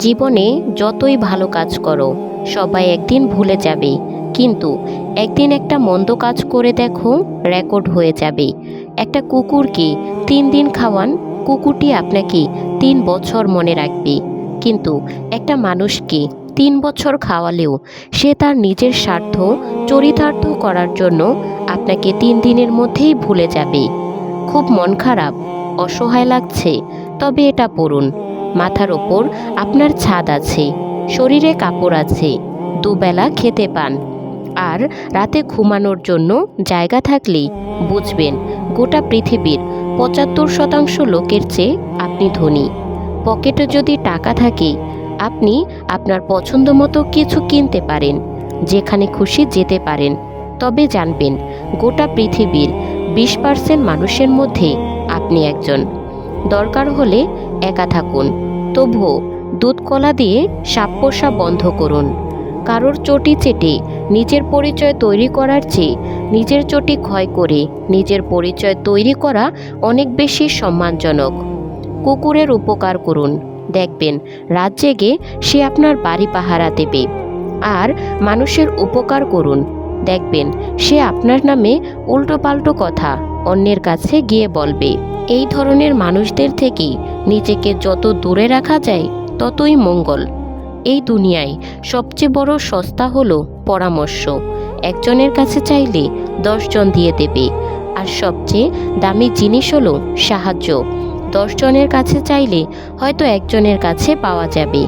জীবনে যতই ভালো কাজ করো, সবাই একদিন ভুলে যাবে। কিন্তু একদিন একটা মন্দ কাজ করে দেখো, রেকর্ড হয়ে যাবে। একটা কুকুরকে তিন দিন খাওয়ান, কুকুরটি আপনাকে তিন বছর মনে রাখবে। কিন্তু একটা মানুষকে তিন বছর খাওয়ালেও সে তার নিজের স্বার্থ, চরিতার্থ করার জন্য আপনাকে তিন দিনের মধ্যেই ভুলে যাবে। খুব মন খারাপ, অসহায় লাগছে, তবে এটা পড়ুন। মাথার ওপর আপনার ছাদ আছে, শরীরে কাপড় আছে, দুবেলা খেতে পান। আর রাতে ঘুমানোর জন্য জায়গা থাকলেই বুঝবেন গোটা পৃথিবীর পঁচাত্তর শতাংশ লোকের চেয়ে আপনি ধনী। পকেটে যদি টাকা থাকে, আপনি আপনার পছন্দ মতো কিছু কিনতে পারেন, যেখানে খুশি যেতে পারেন। তবে জানবেন, গোটা পৃথিবীর বিশ পার্সেন্ট মানুষের মধ্যে আপনি একজন। দরকার হলে একা থাকুন। তবুও দুধ কলা দিয়ে সাপ পোষা বন্ধ করুন। কারোর চটি চেটে নিজের পরিচয় তৈরি করার চেয়ে নিজের চটি ক্ষয় করে নিজের পরিচয় তৈরি করা অনেক বেশি সম্মানজনক। কুকুরের উপকার করুন। দেখবেন রাত জেগে সে আপনার বাড়ি পাহারা দেবে। আর মানুষের উপকার করুন। দেখবেন সে আপনার নামে উল্টোপাল্টো কথা অন্যের কাছে গিয়ে বলবে, এই ধরনের মানুষদের থেকে নিজেকে যত দূরে রাখা যায়, ততই মঙ্গল। এই দুনিয়ায় সবচেয়ে বড় সস্তা হলো পরামর্শ। একজনের কাছে চাইলে দশজন দিয়ে দেবে। আর সবচেয়ে দামি জিনিস হলো সাহায্য। দশজনের কাছে চাইলে হয়তো একজনের কাছে পাওয়া যাবে।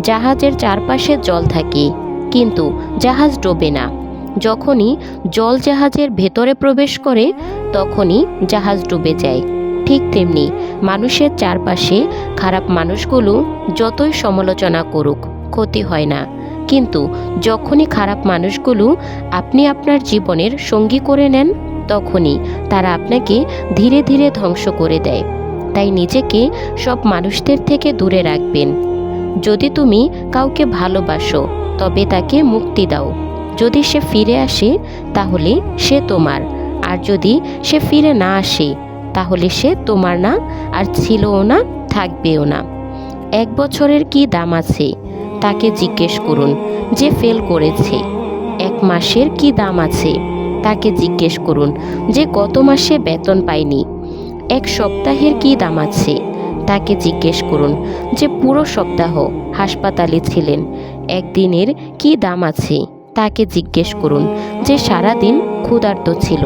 জাহাজের চারপাশে জল থাকে, কিন্তু জাহাজ ডোবে না। যখনই জল জাহাজের ভেতরে প্রবেশ করে তখনই জাহাজ ডুবে যায়। ঠিক তেমনি মানুষের চারপাশে খারাপ মানুষগুলো যতই সমালোচনা করুক, ক্ষতি হয় না। কিন্তু যখনই খারাপ মানুষগুলো আপনি আপনার জীবনের সঙ্গী করে নেন, তখনই তারা আপনাকে ধীরে ধীরে ধ্বংস করে দেয়। তাই নিজেকে সব মানুষদের থেকে দূরে রাখবেন। যদি তুমি কাউকে ভালোবাসো, তবে তাকে মুক্তি দাও। যদি সে ফিরে আসে, তাহলে সে তোমার। আর যদি সে ফিরে না আসে, তাহলে সে তোমার না আর ছিলও না, থাকবেও না। এক বছরের কি দাম আছে? তাকে জিজ্ঞেস করুন, যে ফেল করেছে। এক মাসের কি দাম আছে? তাকে জিজ্ঞেস করুন, যে গত মাসে বেতন পায়নি। এক সপ্তাহের কি দাম আছে? তাকে জিজ্ঞেস করুন, যে পুরো সপ্তাহ হাসপাতালে ছিলেন, একদিনের কি দাম আছে? তাকে জিজ্ঞেস করুন, যে সারাদিন ক্ষুধার্ত ছিল।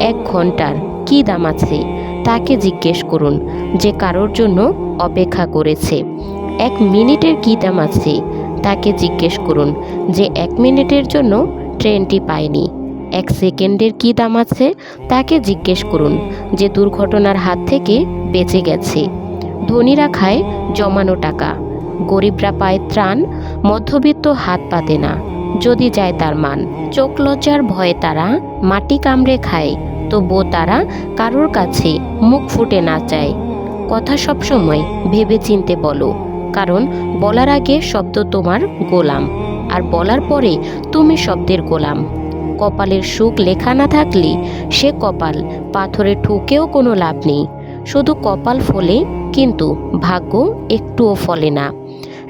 এক ঘণ্টার কি দাম আছে তাকে জিজ্ঞেস করুন, যে কারোর জন্য অপেক্ষা করেছে। এক মিনিটের কী দাম আছে তাকে জিজ্ঞেস করুন, যে এক মিনিটের জন্য ট্রেনটি পায়নি। এক সেকেন্ডের কী দাম আছে তাকে জিজ্ঞেস করুন, যে দুর্ঘটনার হাত থেকে বেঁচে গেছে। ধনীরা খায় জমানো টাকা। গরিবরা পায় ত্রাণ, মধ্যবিত্ত হাত পাতে না। যদি যায় তার মান। চোখ লজ্জার ভয়ে তারা মাটি কামড়ে খায়। তবুও তারা কারোর কাছে মুখ ফুটে না চায়। কথা সবসময় ভেবে চিনতে বলো, কারণ বলার আগে শব্দ তোমার গোলাম, আর বলার পরে তুমি শব্দের গোলাম। কপালের সুখ লেখা না থাকলে সে কপাল পাথরে ঠুকেও কোনো লাভ নেই। শুধু কপাল ফলে, কিন্তু ভাগ্য একটুও ফলে না।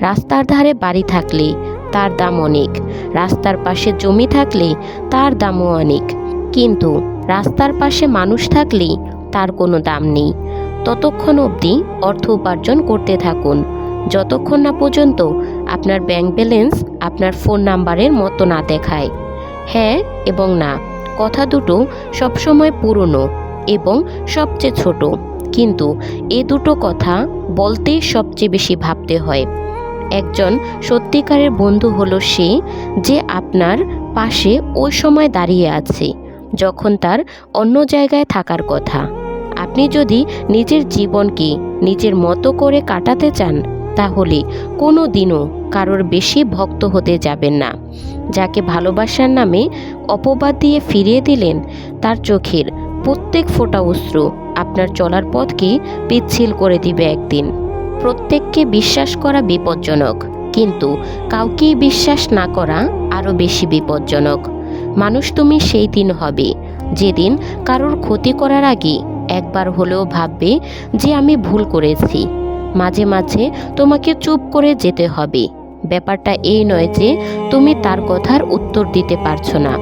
রাস্তার ধারে বাড়ি থাকলে তার দাম অনেক, রাস্তার পাশে জমি থাকলে তার দামও অনেক। কিন্তু রাস্তার পাশে মানুষ থাকলেই তার কোনো দাম নেই। ততক্ষণ অবধি অর্থ উপার্জন করতে থাকুন। যতক্ষণ না পর্যন্ত আপনার ব্যাংক ব্যালেন্স আপনার ফোন নাম্বারের মতো না দেখায়। হ্যাঁ এবং না। কথা দুটো সবসময় পুরনো এবং সবচেয়ে ছোট। কিন্তু এ দুটো কথা বলতে সবচেয়ে বেশি ভাবতে হয়। একজন সত্যিকারের বন্ধু হলো সে যে আপনার পাশে ওই সময় দাঁড়িয়ে আছে। যখন তার অন্য জায়গায় থাকার কথা। আপনি যদি নিজের জীবনকে নিজের মতো করে কাটাতে চান, তাহলে কোনো দিনও কারোর বেশি ভক্ত হতে যাবেন না। যাকে ভালোবাসার নামে অপবাদ দিয়ে ফিরিয়ে দিলেন, তার চোখের প্রত্যেক ফোঁটা অশ্রু আপনার চলার পথকে পিচ্ছিল করে দিবে একদিন। প্রত্যেককে বিশ্বাস করা বিপজ্জনক, কিন্তু কাউকেই বিশ্বাস না করা আরও বেশি বিপজ্জনক। মানুষ তুমি সেই দিন হবে। যেদিন কারোর ক্ষতি করার আগে একবার হলেও ভাববে যে আমি ভুল করেছি। মাঝে মাঝে তোমাকে চুপ করে যেতে হবে। ব্যাপারটা এই নয় যে তুমি তার কথার উত্তর দিতে পারছ না।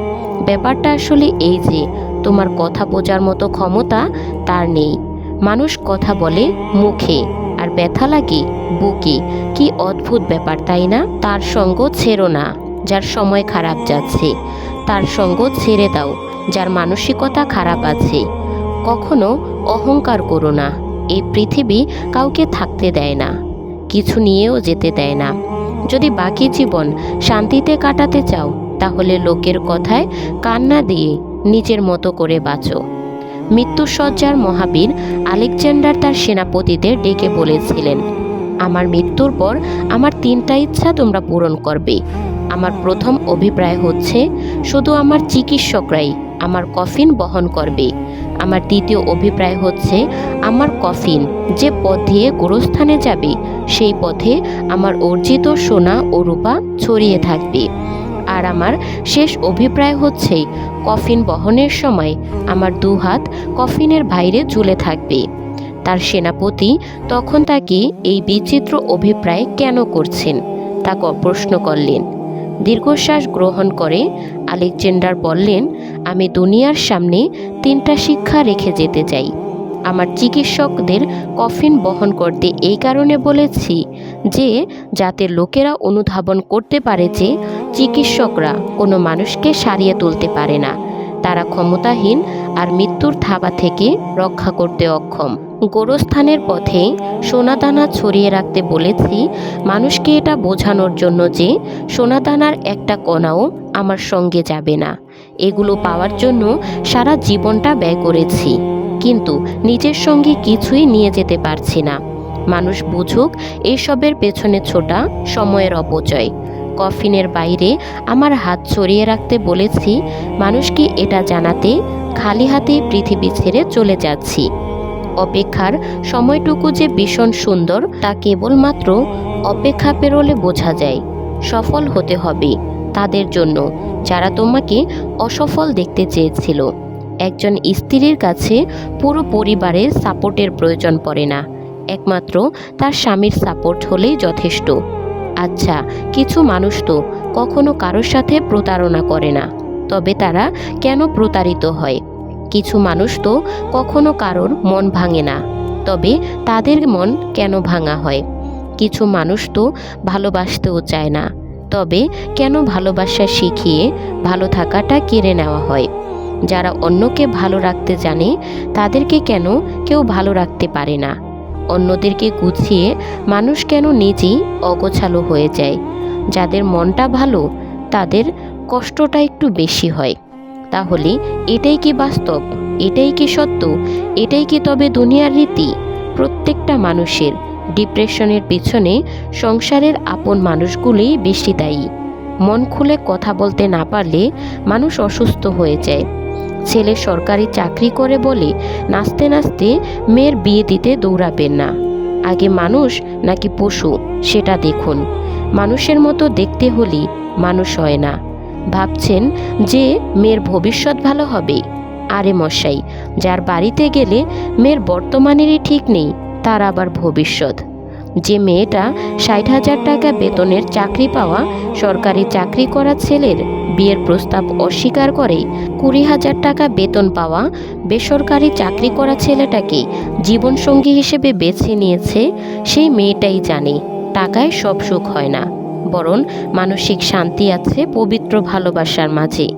ব্যাপারটা আসলে এই যে তোমার কথা বোঝার মতো ক্ষমতা তার নেই। মানুষ কথা বলে মুখে আর ব্যথা লাগে বুকে। কি অদ্ভুত ব্যাপার, তাই না? তার সঙ্গ ছেড়ো না, যার সময় খারাপ যাচ্ছে। তার সঙ্গ ছেড়ে দাও, যার মানসিকতা খারাপ আছে। কখনো অহংকার করো না, এই পৃথিবী কাউকে থাকতে দেয় না, কিছু নিয়েও যেতে দেয় না। যদি বাকি জীবন শান্তিতে কাটাতে চাও, তাহলে লোকের কথায় কান্না দিয়ে নিজের মতো করে বাঁচো। মৃত্যুসজ্জার মহাবীর আলেকজান্ডার তার সেনাপতিদের ডেকে বলেছিলেন, আমার মৃত্যুর পর আমার তিনটা ইচ্ছা তোমরা পূরণ করবে। আমার প্রথম অভিপ্রায় হচ্ছে, শুধু আমার চিকিৎসকরাই আমার কফিন বহন করবে। আমার দ্বিতীয় অভিপ্রায় হচ্ছে, আমার কফিন যে পথ দিয়ে গোরস্থানে যাবে, সেই পথে আমার অর্জিত সোনা ও রূপা ছড়িয়ে থাকবে। আর আমার শেষ অভিপ্রায় হচ্ছে, কফিন বহনের সময় আমার দু হাত কফিনের বাইরে ঝুলে থাকবে। তার সেনাপতি তখন তাকে এই বিচিত্র অভিপ্রায় কেন করছেন, তা প্রশ্ন করলেন। দীর্ঘশ্বাস গ্রহণ করে আলেকজান্ডার বললেন, আমি দুনিয়ার সামনে তিনটা শিক্ষা রেখে যেতে চাই। আমার চিকিৎসকদের কফিন বহন করতে এই কারণে বলেছি যে, যাতে লোকেরা অনুধাবন করতে পারে যে, চিকিৎসকরা কোনো মানুষকে সারিয়ে তুলতে পারে না। তারা ক্ষমতাহীন আর মৃত্যুর থাবা থেকে রক্ষা করতে অক্ষম। গোরস্থানের পথে সোনাদানা ছড়িয়ে রাখতে বলেছি, মানুষকে এটা বোঝানোর জন্য যে সোনাদানার একটা কণাও আমার সঙ্গে যাবে না। এগুলো পাওয়ার জন্য সারা জীবনটা ব্যয় করেছি, কিন্তু নিজের সঙ্গে কিছুই নিয়ে যেতে পারছি না। মানুষ বুঝুক এইসবের পেছনে ছোটা সময়ের অপচয়। কফিনের বাইরে আমার হাত ছড়িয়ে রাখতে বলেছি, মানুষকে এটা জানাতে খালি হাতে পৃথিবী ছেড়ে চলে যাচ্ছি। অপেক্ষার সময়টুকু যে ভীষণ সুন্দর তা কেবলমাত্র অপেক্ষা পেরোলে বোঝা যায়। সফল হতে হবে তাদের জন্য, যারা তোমাকে অসফল দেখতে চেয়েছিল। একজন স্ত্রীর কাছে পুরো পরিবারের সাপোর্টের প্রয়োজন পড়ে না। একমাত্র তার স্বামীর সাপোর্ট হলেই যথেষ্ট। আচ্ছা কিছু মানুষ তো কখনো কারোর সাথে প্রতারণা করে না। তবে তারা কেন প্রতারিত হয়? কিছু মানুষ তো কখনো কারোর মন ভাঙে না, তবে তাদের মন কেন ভাঙা হয়? কিছু মানুষ তো ভালোবাসতেও চায় না, তবে কেন ভালোবাসা শিখিয়ে ভালো থাকাটা কেড়ে নেওয়া হয়? যারা অন্যকে ভালো রাখতে জানে, তাদেরকে কেন কেউ ভালো রাখতে পারে না? অন্যদেরকে গুছিয়ে মানুষ কেন নিজেই অগোছালো হয়ে যায়? যাদের মনটা ভালো, তাদের কষ্টটা একটু বেশি হয়। তাহলে এটাই কি বাস্তব? এটাই কি সত্য? এটাই কি তবে দুনিয়ার রীতি? প্রত্যেকটা মানুষের ডিপ্রেশনের পিছনে সংসারের আপন মানুষগুলোই বেশি দায়ী। মন খুলে কথা বলতে না পারলে মানুষ অসুস্থ হয়ে যায়। ছেলে সরকারি চাকরি করে বলে নাচতে নাচতে মেয়ের বিয়ে দিতে দৌড়াবেন না। আগে মানুষ নাকি পশু, সেটা দেখুন। মানুষের মতো দেখতে হলে মানুষ হয় না। ভাবছেন যে মেয়ের ভবিষ্যৎ ভালো হবে। আরে মশাই, যার বাড়িতে গেলে মেয়ের বর্তমানেরই ঠিক নেই, তার আবার ভবিষ্যৎ। যে মেয়েটা ষাট হাজার টাকা বেতনের চাকরি পাওয়া সরকারি চাকরি করা ছেলের বিয়ের প্রস্তাব অস্বীকার করে, কুড়ি হাজার টাকা বেতন পাওয়া বেসরকারি চাকরি করা ছেলেটাকে জীবনসঙ্গী হিসেবে বেছে নিয়েছে, সেই মেয়েটাই জানে, টাকায় সব সুখ হয় না। বরং মানসিক শান্তি আছে পবিত্র ভালোবাসার মাঝে।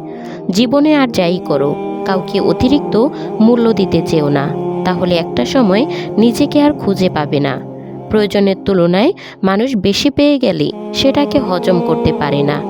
জীবনে আর যাই করো, কাউকে অতিরিক্ত মূল্য দিতে চেও না। তাহলে একটা সময় নিজেকে আর খুঁজে পাবে না। প্রয়োজনের তুলনায় মানুষ বেশি পেয়ে গেলে সেটাকে হজম করতে পারে না।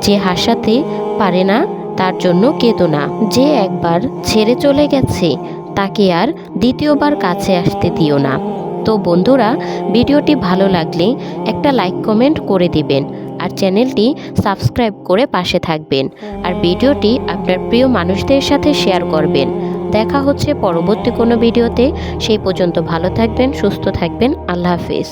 যে হাসাতে পারে না, তার জন্য কেঁদো না। যে একবার ছেড়ে চলে গেছে, তাকে আর দ্বিতীয়বার কাছে আসতে দিও না। তো বন্ধুরা, ভিডিওটি ভালো লাগলে একটা লাইক কমেন্ট করে দিবেন আর চ্যানেলটি সাবস্ক্রাইব করে পাশে থাকবেন আর ভিডিওটি আপনার প্রিয় মানুষদের সাথে শেয়ার করবেন। দেখা হচ্ছে পরবর্তী কোনো ভিডিওতে। সেই পর্যন্ত ভালো থাকবেন, সুস্থ থাকবেন। আল্লাহ হাফেজ।